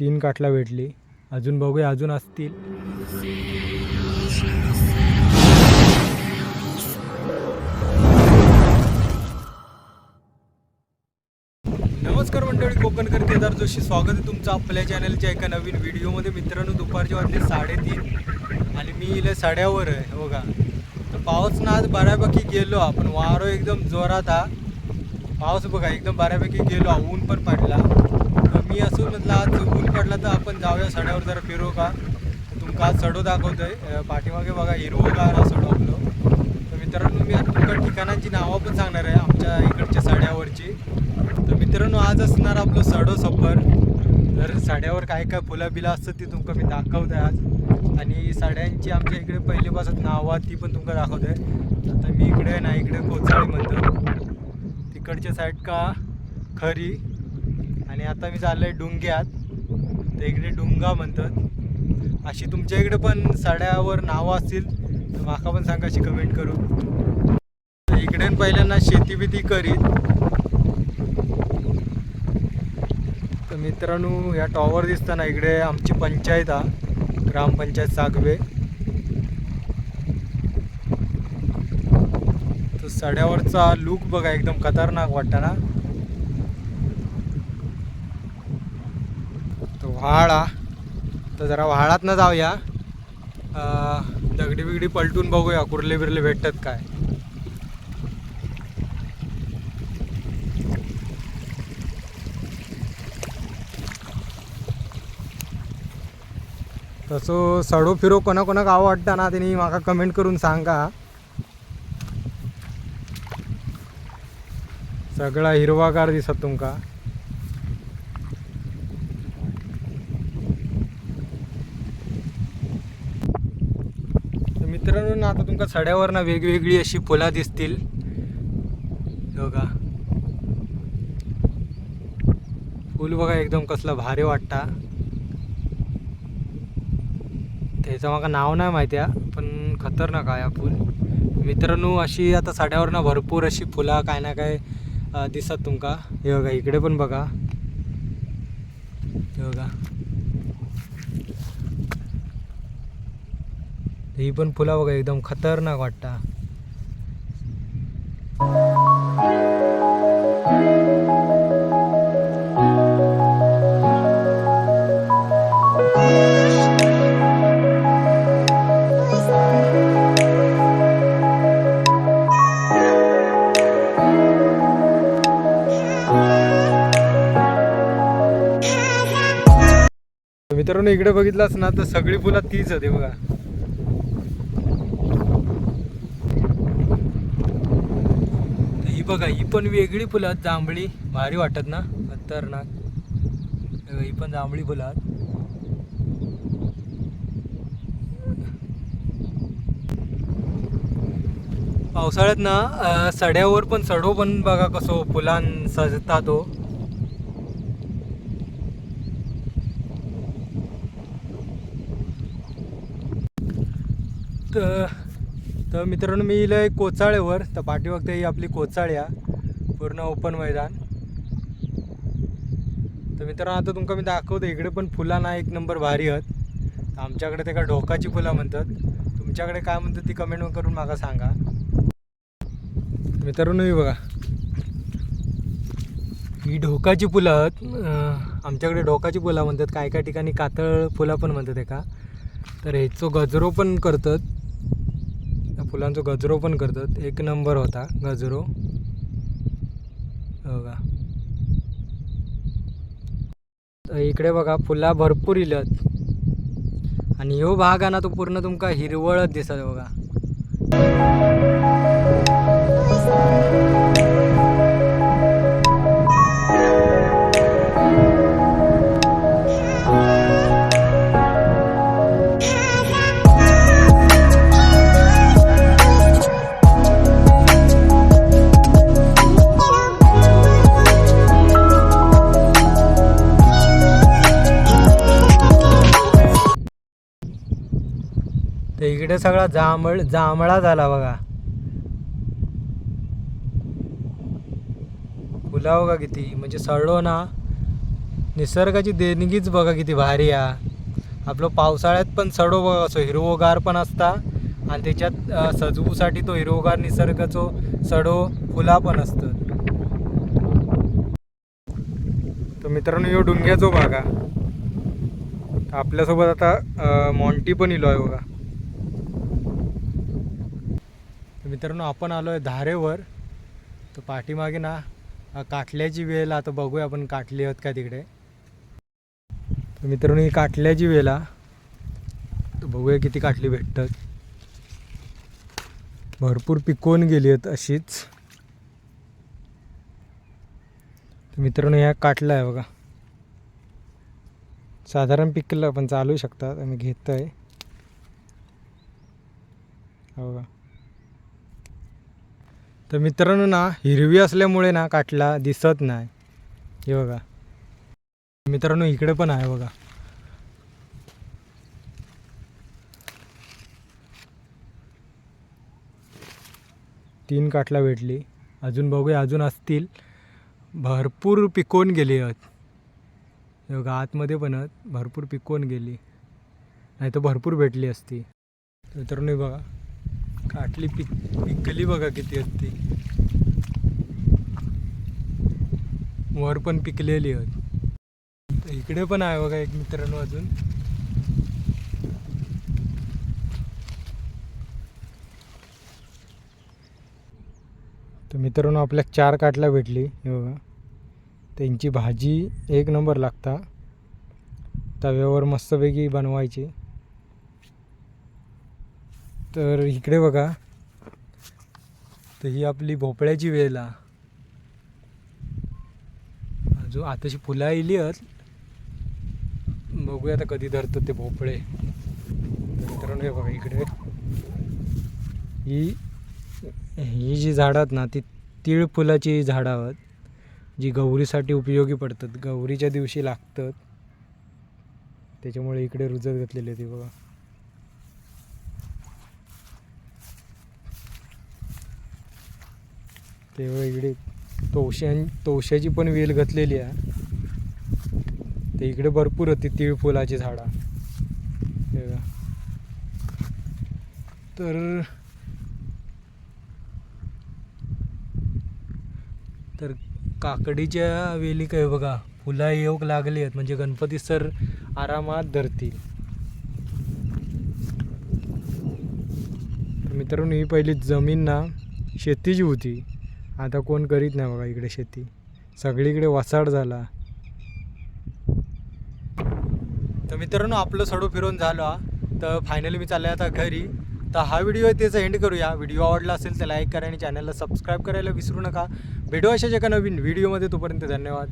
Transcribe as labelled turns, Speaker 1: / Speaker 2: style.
Speaker 1: तीन काटला भेटली. अजून बघूया अजून असतील. नमस्कार मंडळी कोकणकर केदार जोशी. स्वागत आहे तुमचं आपल्या चॅनलच्या एका नवीन व्हिडिओमध्ये मित्रांनो दुपारचे वाटले साडेतीन आणि मी इले साड्यावर आहे हो बघा तर पाऊस ना आज बऱ्यापैकी गेलो. आपण वारो एकदम जोरात हा. पाऊस बघा एकदम बऱ्यापैकी गेलो. हा. ऊन पण पडला. मी असं म्हटलं आज वाटलं तर आपण जाऊया सड्यावर जरा फिरू का? तुमका आज सडो दाखवतोय. पाठीमागे बघा हिरवगार हा सडो तर मित्रांनो मी आता तुमका ठिकाणांची नावं पण सांगणार आहे आमच्या इकडच्या सड्यावरची. तर मित्रांनो आज असणार आपलं सडो सफर. तर साड्यावर काय काय फुलं बिलं असतं ती तुमका मी दाखवतोय आज. आणि साड्यांची आमच्या इकडे पहिलेपासून नावं आहेत ती पण तुमका दाखवतोय. आता मी इकडे ना इकडे कोचाळी म्हणतो. तिकडच्या साईड का खरी. आणि आता मी चाललोय डुंग्यात. तर इकडे डुंगा म्हणतात. अशी तुमच्या इकडे पण साड्यावर नावं असतील तर माका पण सांगा अशी कमेंट करू तर इकडे पहिल्यांदा शेती बिती करीत. तर मित्रांनो या टॉवर दिसताना इकडे आमची पंचायत हा ग्रामपंचायत सागवे. तर सड्यावरचा लूक बघा एकदम खतरनाक वाटतं ना तो व्हाळा. तर जरा व्हाळात जाऊया. दगडी बिगडी पलटून बघूया कुर्ले बिर्ले भेटतात काय. तसो सडो फिरो कोणा आवडता ना त्यांनी म्हाका कमेंट करून सांगा. सगळा हिरवागार दिसत तुमका. मित्रांनो ना आता तुमका सड्यावर ना वेगवेगळी अशी फुलं दिसतील. बघा. फुल बघा एकदम कसलं भारी वाटता. त्याचं मला नाव नाही माहिती आहे पण खतरनाक आहे हा फुल. मित्रांनो अशी आता साड्यावर ना भरपूर अशी फुलं काय ना काय दिसतात तुमका. हे बघा इकडे पण बघा. हे बघा. ही पण फुला बघा एकदम खतरनाक वाटता. मित्रांनो इकडे बघितलास ना तर सगळी फुलं तीच होती बघा तर ही बघा ही पण वेगळी फुलं आहेत जांभळी. भारी वाटत ना? खतरनाक. ही पण जांभळी फुलं आहेत. पावसाळ्यात ना सड्यावर पण सडो पण बघा कसो फुलां सजता तो. तर तर मित्रांनो मी इलं कोचाळेवर तर पाठीमागते ही आपली कोचाळ्या पूर्ण ओपन मैदान. तर मित्रांनो आता तुमका मी दाखवतो इकडे पण फुलांना एक नंबर भारी आहेत. तर आमच्याकडे ते का ढोकाची फुलं म्हणतात. तुमच्याकडे काय म्हणतात ती कमेंट करून माका सांगा. मित्रांनो ही बघा. ही ढोकाची फुलं आहेत. आमच्याकडे ढोकाची फुलं म्हणतात. काय काय ठिकाणी कातळ फुलं पण म्हणतात एका. तर ह्याचो गजरो पण करतात. फुलांचो गजरो पण करतात. एक नंबर होता गजरो. हो बघा तर इकडे बघा फुला भरपूर इलत आणि ह्यो भाग आहे ना तो पूर्ण तुमका हिरवळच दिसत बघा. इकडे सगळा जांभळ जांभळा झाला बघा. फुला बघा किती म्हणजे सडो ना. निसर्गाची देणगीच बघा किती भारी आ आपलं पावसाळ्यात पण सडो बघा असं हिरवोगार पण असता. आणि त्याच्यात सजवूसाठी तो हिरवोगार निसर्गाचो सडो फुला पण असतं तर मित्रांनो यो डुंग्याचो बघा आपल्यासोबत आता मॉन्टी पण इलो आहे बघा तर मित्रांनो आपण आलो आहे धारेवर. तर पाठीमागे ना काटल्याची वेळ आता बघूया आपण काटली आहोत का तिकडे. तर मित्रांनो ही काटल्याची वेळ तर बघूया किती काटली भेटतात. भरपूर पिकवून गेली आहेत अशीच. तर मित्रांनो ह्या काटला आहे बघा. साधारण पिकलं पण चालू शकतात. आम्ही घेत आहे हो का तर मित्रांनो ना हिरवी असल्यामुळे ना काटला दिसत नाही. हे बघा. मित्रांनो इकडे पण आहे बघा. तीन काटला भेटली. अजून बघूया अजून असतील. भरपूर पिकवून गेली आहेत. हे बघा आतमध्ये पण भरपूर पिकवून गेली. नाही तर भरपूर भेटली असती. तर मित्रांनो बघा. काटली पिक पिकली बघा किती आहेत ती. वर पण पिकलेली आहेत. तर इकडे पण आहे बघा एक मित्रांनो अजून. तर मित्रांनो आपल्या चार काटला भेटली. हे बघा. त्यांची भाजी एक नंबर लागता. तव्यावर मस्तपैकी बनवायची. तर इकडे बघा. तर ही आपली भोपळ्याची वेळ आ अजून आताशी फुलं येली आहेत. बघूया आता कधी धरतात ते भोपळे. मित्रांनो हे बघा इकडे. ही ही जी झाडं आहेत ना ती तीळ फुलाची झाडं आहेत जी गौरीसाठी उपयोगी पडतात. गौरीच्या दिवशी लागतात. त्याच्यामुळे इकडे रुजत घातलेली आहे ती बघा. तेव्हा इकडे तोशां तोशाची पण वेल घातलेली आहे. ते इकडे भरपूर होती तिळ फुलाची झाडं. तेव्हा तर तर काकडीच्या वेली काय बघा. फुला येऊक लागली आहेत. म्हणजे गणपती सर आरामात धरतील. मित्रांनो ही पहिली जमीन ना शेतीची होती. आता कोण करीत नाही बघा इकडे शेती. सगळीकडे वसाड झाला. तर मित्रांनो आपलं सडू फिरून झाला तर फायनली मी चाललो आता घरी. तर हा व्हिडिओ आहे त्याचा एंड करूया. व्हिडिओ आवडला असेल तर लाईक करा आणि चॅनलला सबस्क्राईब करायला विसरू नका. भेटू अशाच एका नवीन व्हिडिओमध्ये तोपर्यंत धन्यवाद.